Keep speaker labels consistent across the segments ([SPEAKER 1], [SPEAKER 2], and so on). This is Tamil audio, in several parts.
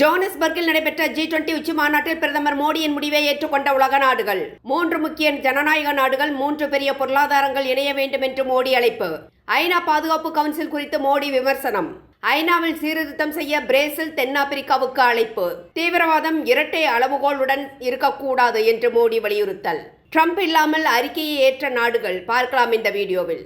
[SPEAKER 1] ஜோனஸ்பர்கில் நடைபெற்ற ஜி டுவெண்டி உச்சி மாநாட்டில் பிரதமர் மோடியின் முடிவை ஏற்றுக்கொண்ட உலக நாடுகள். மூன்று முக்கிய ஜனநாயக நாடுகள் மூன்று பெரிய பொருளாதாரங்கள் இணைய வேண்டும் என்று மோடி அழைப்பு. ஐநா பாதுகாப்பு கவுன்சில் குறித்து மோடி விமர்சனம். ஐநாவில் சீர்திருத்தம் செய்ய பிரேசில் தென்னாப்பிரிக்காவுக்கு அழைப்பு. தீவிரவாதம் இரட்டை அளவுகோலுடன் இருக்கக்கூடாது என்று மோடி வலியுறுத்தல். ட்ரம்ப் இல்லாமல் அறிக்கையை ஏற்ற நாடுகள். பார்க்கலாம் இந்த வீடியோவில்.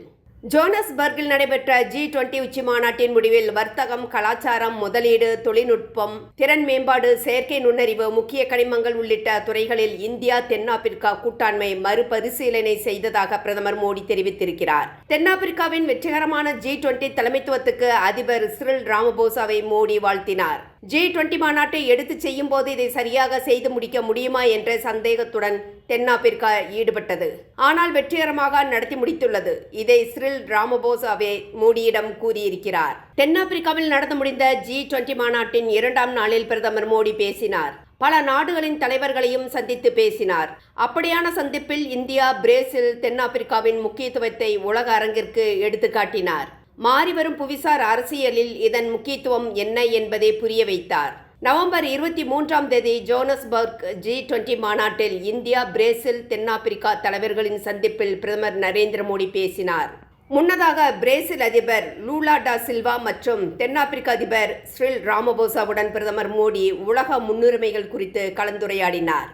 [SPEAKER 1] ஜோனஸ்பர்கில் நடைபெற்ற ஜி டுவெண்டி உச்சி மாநாட்டின் முடிவில் வர்த்தகம் கலாச்சாரம் முதலீடு தொழில்நுட்பம் திறன் மேம்பாடு செயற்கை நுண்ணறிவு முக்கிய கனிமங்கள் உள்ளிட்ட துறைகளில் இந்தியா தென்னாப்பிரிக்கா கூட்டாண்மை மறுபரிசீலனை செய்ததாக பிரதமர் மோடி தெரிவித்திருக்கிறார். தென்னாப்பிரிக்காவின் வெற்றிகரமான ஜி டுவெண்டி தலைமைத்துவத்துக்கு அதிபர் சிறில் ராமபோசாவை மோடி வாழ்த்தினார். ஜி டுவெண்ட்டி மாநாட்டை எடுத்துச் செய்யும் போது இதை சரியாக செய்து முடிக்க முடியுமா என்ற சந்தேகத்துடன் தென்னாப்பிரிக்கா ஈடுபட்டது. ஆனால் வெற்றிகரமாக நடத்தி முடித்துள்ளது. இதை சிரில் ராமபோசாவே மோடியிடம் கூறியிருக்கிறார். தென்னாப்பிரிக்காவில் நடந்து முடிந்த ஜி டுவெண்ட்டி மாநாட்டின் இரண்டாம் நாளில் பிரதமர் மோடி பேசினார். பல நாடுகளின் தலைவர்களையும் சந்தித்து பேசினார். அப்படியான சந்திப்பில் இந்தியா பிரேசில் தென்னாப்பிரிக்காவின் முக்கியத்துவத்தை உலக அரங்கிற்கு எடுத்துக்காட்டினார். மாறிவரும் புவிசார் அரசியலில் இதன் முக்கியத்துவம் என்ன என்பதை புரிய வைத்தார். நவம்பர் இருபத்தி மூன்றாம் தேதி ஜோனஸ்பர்க் ஜி டுவெண்டி மாநாட்டில் இந்தியா பிரேசில் தென்னாப்பிரிக்கா தலைவர்களின் சந்திப்பில் பிரதமர் நரேந்திர மோடி பேசினார். முன்னதாக பிரேசில் அதிபர் லூலா டா சில்வா மற்றும் தென்னாப்பிரிக்க அதிபர் ஸ்ரில் ராமபோசாவுடன் பிரதமர் மோடி உலக முன்னுரிமைகள் குறித்து கலந்துரையாடினார்.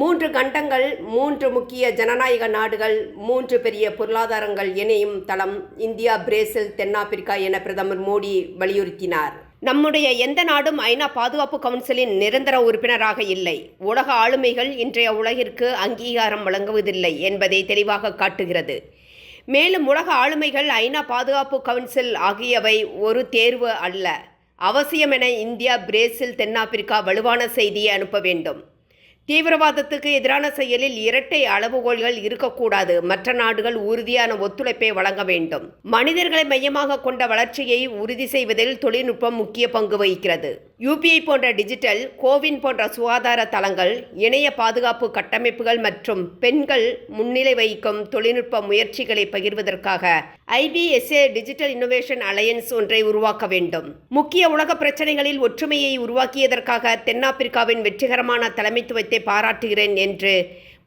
[SPEAKER 1] மூன்று கண்டங்கள் மூன்று முக்கிய ஜனநாயக நாடுகள் மூன்று பெரிய பொருளாதாரங்கள் இணையும் தளம் இந்தியா பிரேசில் தென்னாப்பிரிக்கா என பிரதமர் மோடி வலியுறுத்தினார். நம்முடைய எந்த நாடும் ஐநா பாதுகாப்பு கவுன்சிலின் நிரந்தர உறுப்பினராக இல்லை. உலக ஆளுமைகள் இன்றைய உலகிற்கு அங்கீகாரம் வழங்குவதில்லை என்பதை தெளிவாக காட்டுகிறது. மேலும் உலக ஆளுமைகள் ஐநா பாதுகாப்பு கவுன்சில் ஆகியவை ஒரு தேர்வு அல்ல. அவசியம் என இந்தியா பிரேசில் தென்னாப்பிரிக்கா வலுவான செய்தியை அனுப்ப வேண்டும். தீவிரவாதத்துக்கு எதிரான செயலில் இரட்டை அளவுகோல்கள் இருக்கக்கூடாது. மற்ற நாடுகள் உறுதியான ஒத்துழைப்பை வழங்க வேண்டும். மனிதர்களை மையமாக கொண்ட வளர்ச்சியை உறுதி செய்வதில் தொழில்நுட்பம் முக்கிய பங்கு வகிக்கிறது. யூபிஐ போன்ற டிஜிட்டல் கோவின் போன்ற சுகாதார தளங்கள் இணைய பாதுகாப்பு கட்டமைப்புகள் மற்றும் பெண்கள் முன்னிலை வகிக்கும் தொழில்நுட்ப முயற்சிகளை பகிர்வதற்காக ஐபிஎஸ்ஏ டிஜிட்டல் இன்னோவேஷன் அலையன்ஸ் ஒன்றை உருவாக்க வேண்டும். முக்கிய உலக பிரச்சனைகளில் ஒற்றுமையை உருவாக்கியதற்காக தென்னாப்பிரிக்காவின் வெற்றிகரமான தலைமைத்துவத்தை பாராட்டுகிறேன் என்று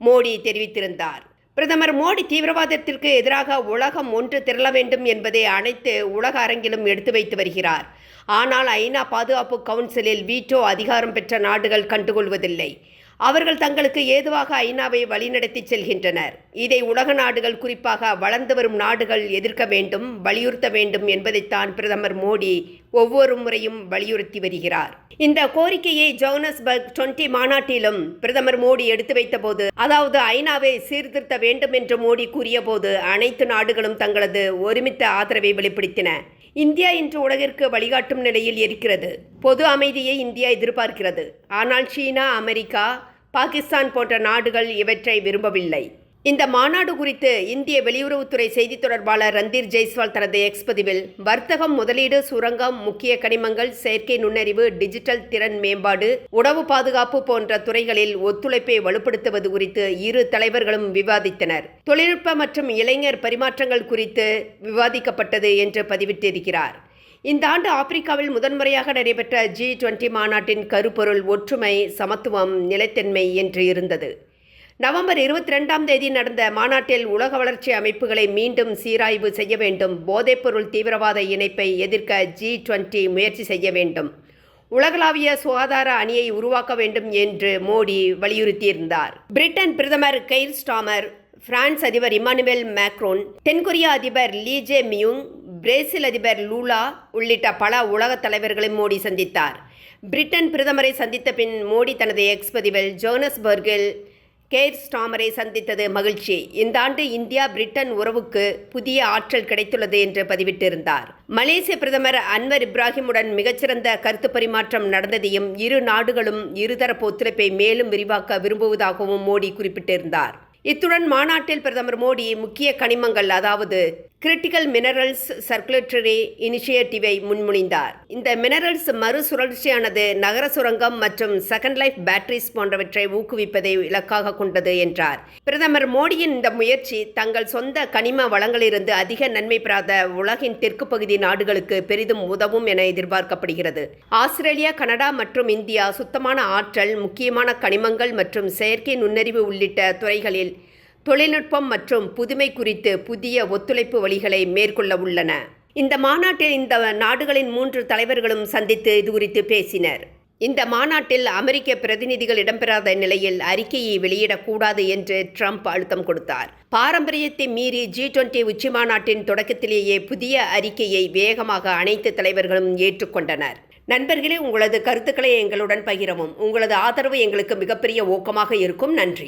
[SPEAKER 1] மோடி தெரிவித்திருந்தார். பிரதமர் மோடி தீவிரவாதத்திற்கு எதிராக உலகம் ஒன்று திரள வேண்டும் என்பதை அனைத்து உலக அரங்கிலும் எடுத்து வைத்து வருகிறார். ஆனால் ஐநா பாதுகாப்பு கவுன்சிலில் வீட்டோ அதிகாரம் பெற்ற நாடுகள் கண்டுகொள்வதில்லை. அவர்கள் தங்களுக்கு ஏதுவாக ஐநாவை வழிநடத்தி செல்கின்றனர். இதை உலக நாடுகள் குறிப்பாக வளர்ந்து வரும் நாடுகள் எதிர்க்க வேண்டும் வலியுறுத்த வேண்டும் என்பதைத்தான் பிரதமர் மோடி ஒவ்வொரு முறையும் வலியுறுத்தி வருகிறார். இந்த கோரிக்கையை ஜோனஸ்பர்க் டுவெண்டி மாநாட்டிலும் பிரதமர் மோடி எடுத்து வைத்தபோது அதாவது ஐநாவை சீர்திருத்த வேண்டும் என்று மோடி கூறியபோது அனைத்து நாடுகளும் தங்களது ஒருமித்த ஆதரவை வெளிப்படுத்தின. இந்தியா இன்று உலகிற்கு வழிகாட்டும் நிலையில் இருக்கிறது. பொது அமைதியை இந்தியா எதிர்பார்க்கிறது. ஆனால் சீனா அமெரிக்கா பாகிஸ்தான் போன்ற நாடுகள் இவற்றை விரும்பவில்லை. இந்த மாநாடு குறித்து இந்திய வெளியுறவுத்துறை செய்தி தொடர்பாளர் ரந்தீர் ஜெய்ஸ்வால் தனது எக்ஸ் பதிவில் வர்த்தகம் முதலீடு சுரங்கம் முக்கிய கனிமங்கள் செயற்கை நுண்ணறிவு டிஜிட்டல் திறன் மேம்பாடு உணவு பாதுகாப்பு போன்ற துறைகளில் ஒத்துழைப்பை வலுப்படுத்துவது குறித்து இரு தலைவர்களும் விவாதித்தனர். தொழில்நுட்ப மற்றும் இளைஞர் பரிமாற்றங்கள் குறித்து விவாதிக்கப்பட்டது என்று பதிவிட்டிருக்கிறார். இந்த ஆண்டு ஆப்பிரிக்காவில் முதன்முறையாக நடைபெற்ற ஜி டுவெண்டி மாநாட்டின் கருப்பொருள் ஒற்றுமை சமத்துவம் நிலைத்தன்மை என்று இருந்தது. நவம்பர் இருபத்தி ரெண்டாம் தேதி நடந்த மாநாட்டில் உலக வளர்ச்சி அமைப்புகளை மீண்டும் சீராய்வு செய்ய வேண்டும். போதைப்பொருள் தீவிரவாத இணைப்பை எதிர்க்க ஜி டுவெண்டி முயற்சி செய்ய வேண்டும். உலகளாவிய சுகாதார அணியை உருவாக்க வேண்டும் என்று மோடி வலியுறுத்தியிருந்தார். பிரிட்டன் பிரதமர் கெய்ர் ஸ்டாமர் பிரான்ஸ் அதிபர் இமானுவேல் மேக்ரோன் தென்கொரிய அதிபர் லீஜே மியூங் பிரேசில் அதிபர் லூலா உள்ளிட்ட பல உலக தலைவர்களை மோடி சந்தித்தார். பிரிட்டன் பிரதமரை சந்தித்த பின் மோடி தனது எக்ஸ் பதிவில் ஜோனஸ்பர்கில் கேர் ஸ்டாமரை சந்தித்தது மகிழ்ச்சி. இந்த ஆண்டு இந்தியா பிரிட்டன் உறவுக்கு புதிய ஆற்றல் கிடைத்துள்ளது என்று பதிவிட்டிருந்தார். மலேசிய பிரதமர் அன்வர் இப்ராஹிமுடன் மிகச்சிறந்த கருத்து பரிமாற்றம் நடந்ததையும் இரு நாடுகளும் இருதரப்பு ஒத்துழைப்பை மேலும் விரிவாக்க விரும்புவதாகவும் மோடி குறிப்பிட்டிருந்தார். இத்துடன் மாநாட்டில் பிரதமர் மோடி முக்கிய கனிமங்கள் அதாவது கிரிட்டிக்கல் மினரல்ஸ் சர்க்குலேட்டரி இனிஷியேட்டிவை முன்மொழிந்தார். இந்த மினரல்ஸ் மறுசுழற்சியானது நகர சுரங்கம் மற்றும் செகண்ட் லைஃப் பேட்டரிஸ் போன்றவற்றை ஊக்குவிப்பதை இலக்காக கொண்டது என்றார். பிரதமர் மோடியின் இந்த முயற்சி தங்கள் சொந்த கனிம வளங்களிலிருந்து அதிக நன்மை பெறாத உலகின் தெற்கு பகுதி நாடுகளுக்கு பெரிதும் உதவும் என எதிர்பார்க்கப்படுகிறது. ஆஸ்திரேலியா கனடா மற்றும் இந்தியா சுத்தமான ஆற்றல் முக்கியமான கனிமங்கள் மற்றும் செயற்கை நுண்ணறிவு உள்ளிட்ட துறைகளில் தொழில்நுட்பம் மற்றும் புதுமை குறித்து புதிய ஒத்துழைப்பு வழிகளை மேற்கொள்ள உள்ளன. இந்த மாநாட்டில் இந்த நாடுகளின் மூன்று தலைவர்களும் சந்தித்து இது குறித்து பேசினர். இந்த மாநாட்டில் அமெரிக்க பிரதிநிதிகள் இடம்பெறாத நிலையில் அறிக்கையை வெளியிடக்கூடாது என்று ட்ரம்ப் அழுத்தம் கொடுத்தார். பாரம்பரியத்தை மீறி ஜி டுவெண்டி உச்சி மாநாட்டின் தொடக்கத்திலேயே புதிய அறிக்கையை வேகமாக அனைத்து தலைவர்களும் ஏற்றுக்கொண்டனர். நண்பர்களே உங்களது கருத்துக்களை எங்களுடன் பகிரவும். உங்களது ஆதரவு எங்களுக்கு மிகப்பெரிய ஊக்கமாக இருக்கும். நன்றி.